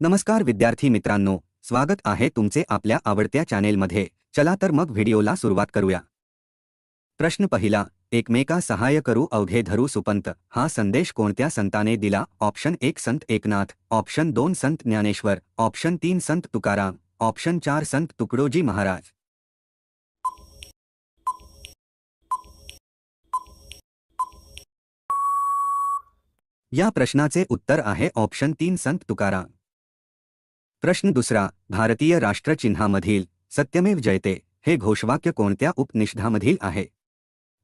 नमस्कार विद्यार्थी मित्रांनो, स्वागत आहे तुमचे आपल्या आवडत्या चॅनेलमध्ये. चला तर मग व्हिडिओला सुरुवात करूया. प्रश्न पहिला, एकमेका सहाय्य करू अवघे धरू सुपंत. हा संदेश कोणत्या संताने दिला? ऑप्शन एक संत एकनाथ, ऑप्शन दोन संत ज्ञानेश्वर, ऑप्शन तीन संत तुकाराम, ऑप्शन चार संत तुकडोजी महाराज. या प्रश्नाचे उत्तर आहे ऑप्शन तीन संत तुकाराम. प्रश्न दुसरा, भारतीय राष्ट्रचिन्हामधील सत्यमेव जयते, हे घोषवाक्य कोणत्या उपनिषदामधील आहे?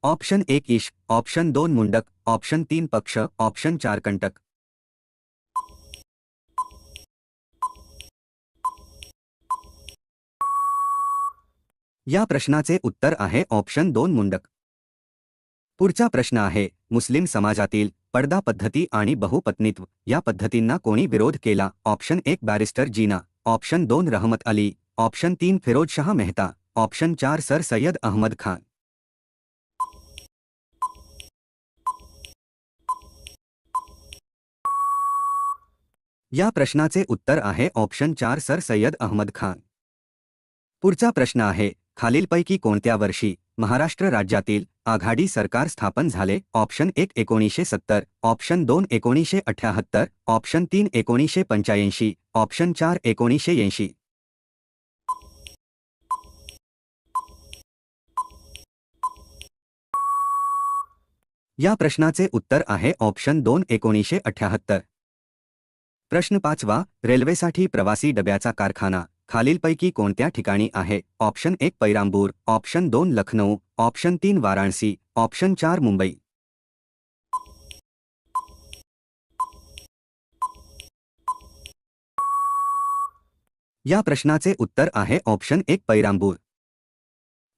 ऑप्शन एक ईश, ऑप्शन दोन, मुंडक, ऑप्शन तीन, पक्ष, ऑप्शन चार, कंटक. या प्रश्नाचे उत्तर आहे ऑप्शन दोन, मुंडक. पुढचा प्रश्न आहे, मुस्लिम समाजातील पडदा पद्धती आणि बहुपत्नीत्व या पद्धतींना कोणी विरोध केला. ऑप्शन एक, बॅरिस्टर जीना. ऑप्शन दोन, रहमत अली. ऑप्शन तीन, फिरोज शाह मेहता. ऑप्शन चार, सर सय्यद अहमद खान. या प्रश्नाचे उत्तर आहे. ऑप्शन चार, सर सय्यद अहमद खान. पुढचा प्रश्न आहे. खालीलपैकी कोणत्या वर्षी महाराष्ट्र राज्यातील आघाडी सरकार स्थापन झाले ऑप्शन एक एकोणीसशे सत्तर ऑप्शन दोन एकोणीसशे अठ्याहत्तर ऑप्शन तीन एकोणीसशे पंच्याऐंशी ऑप्शन चार एकोणीसशे ऐंशी. या प्रश्नाचे उत्तर आहे ऑप्शन दोन एकोणीसशे अठ्याहत्तर. प्रश्न पाचवा रेल्वेसाठी प्रवासी डब्याचा कारखाना. खालीलपैकी कोणत्या ठिकाणी आहे? ऑप्शन एक पैरांबूर ऑप्शन दोन लखनौ ऑप्शन तीन वाराणसी ऑप्शन चार मुंबई. या प्रश्नाचे उत्तर आहे ऑप्शन एक पैरांबूर.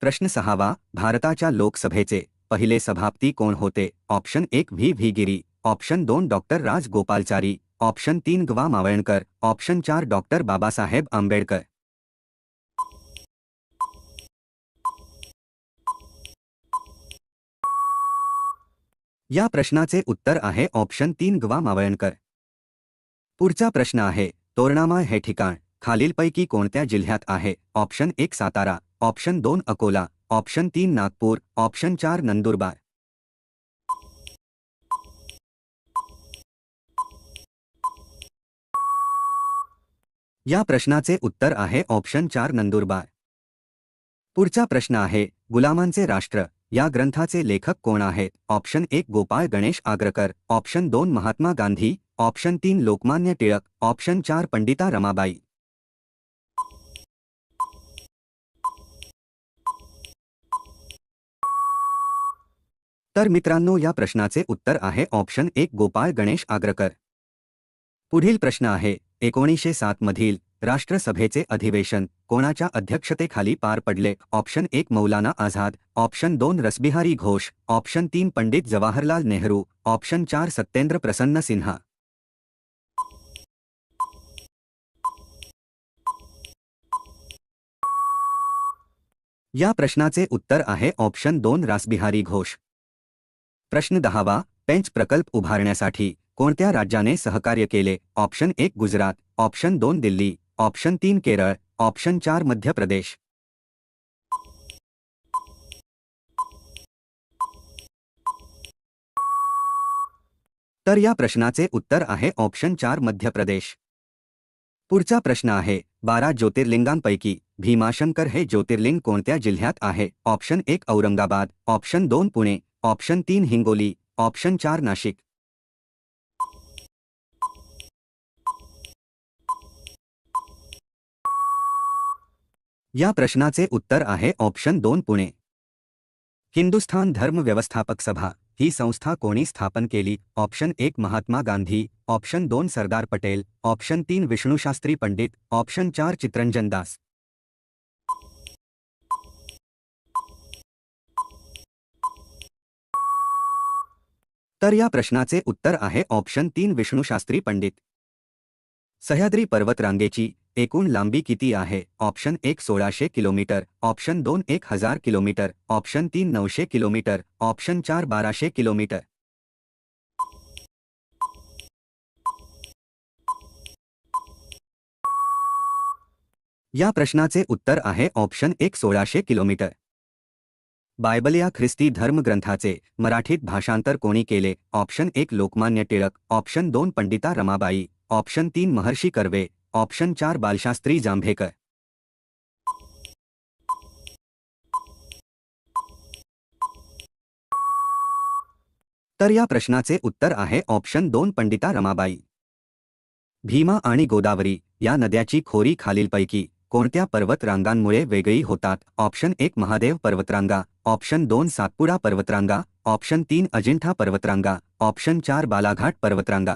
प्रश्न सहावा भारताच्या लोकसभेचे पहिले सभापती कोण होते? ऑप्शन एक व्ही. व्ही. गिरी ऑप्शन दोन डॉक्टर राज गोपालचारी ऑप्शन तीन गवा मावळणकर, ऑप्शन चार डॉक्टर बाबासाहेब आंबेडकर. या प्रश्नाचे उत्तर आहे ऑप्शन तीन गवा मावळणकर. पुढचा प्रश्न आहे तोरणामा हे ठिकाण, खालीलपैकी कोणत्या जिल्ह्यात आहे? ऑप्शन एक सातारा, ऑप्शन दोन अकोला, ऑप्शन तीन नागपूर, ऑप्शन चार नंदुरबार. या प्रश्नाचे उत्तर आहे ऑप्शन चार नंदुरबार. पुढचा प्रश्न आहे गुलामांचे राष्ट्र या ग्रंथाचे लेखक कोण आहेत? ऑप्शन एक गोपाळ गणेश आग्रकर ऑप्शन दोन महात्मा गांधी ऑप्शन तीन लोकमान्य टिळक ऑप्शन चार पंडिता रमाबाई. तर मित्रांनो या प्रश्नाचे उत्तर आहे ऑप्शन एक गोपाळ गणेश आग्रकर. पुढील प्रश्न आहे एकोणीसशे सात मधील राष्ट्रसभेचे अधिवेशन कोणाच्या अध्यक्षतेखाली पार पडले? ऑप्शन एक मौलाना आझाद ऑप्शन दोन रसबिहारी घोष ऑप्शन तीन पंडित जवाहरलाल नेहरू ऑप्शन चार सत्येंद्र प्रसन्न सिन्हा. या प्रश्नाचे उत्तर आहे ऑप्शन दोन रासबिहारी घोष. प्रश्न दहावा पेंच प्रकल्प उभारण्यासाठी कोणत्या राज्याने सहकार्य केले? ऑप्शन एक गुजरात, ऑप्शन दोन दिल्ली, ऑप्शन तीन केरळ, ऑप्शन चार मध्य प्रदेश. तर या प्रश्नाचे उत्तर आहे ऑप्शन चार मध्य प्रदेश. पुढचा प्रश्न आहे, बारा ज्योतिर्लिंगांपैकी भीमाशंकर हे ज्योतिर्लिंग कोणत्या जिल्ह्यात आहे? ऑप्शन एक औरंगाबाद, ऑप्शन दोन पुणे, ऑप्शन तीन हिंगोली, ऑप्शन चार नाशिक. या प्रश्नाचे उत्तर आहे ऑप्शन दोन पुणे. हिंदुस्थान धर्म व्यवस्थापक सभा. ही संस्था कोणी स्थापन केली? ऑप्शन एक महात्मा गांधी. ऑप्शन दोन सरदार पटेल. ऑप्शन तीन विष्णुशास्त्री पंडित. ऑप्शन चार चित्रंजन दास. तर या प्रश्नाचे उत्तर आहे ऑप्शन तीन विष्णुशास्त्री पंडित. सह्याद्री पर्वतरांगेची. एकूण लांबी किती आहे? ऑप्शन एक सोळाशे किलोमीटर ऑप्शन दोन एक हजार किलोमीटर ऑप्शन तीन नऊशे किलोमीटर ऑप्शन चार बाराशे किलोमीटर. या प्रश्नाचे उत्तर आहे ऑप्शन एक सोळाशे किलोमीटर. बायबल या ख्रिस्ती धर्मग्रंथाचे मराठीत भाषांतर कोणी केले? ऑप्शन एक लोकमान्य टिळक ऑप्शन दोन पंडिता रमाबाई ऑप्शन तीन महर्षी कर्वे ऑप्शन चार बालशास्त्री जांभेकर. तर या प्रश्नाचे उत्तर आहे ऑप्शन दोन पंडिता रमाबाई. भीमा आणि गोदावरी या नद्याची खोरी खालीलपैकी कोणत्या पर्वतरांगांमुळे वेगळी होतात? ऑप्शन एक महादेव पर्वतरांगा ऑप्शन दोन सातपुडा पर्वतरांगा ऑप्शन तीन अजिंठा पर्वतरांगा ऑप्शन चार बालाघाट पर्वतरांगा.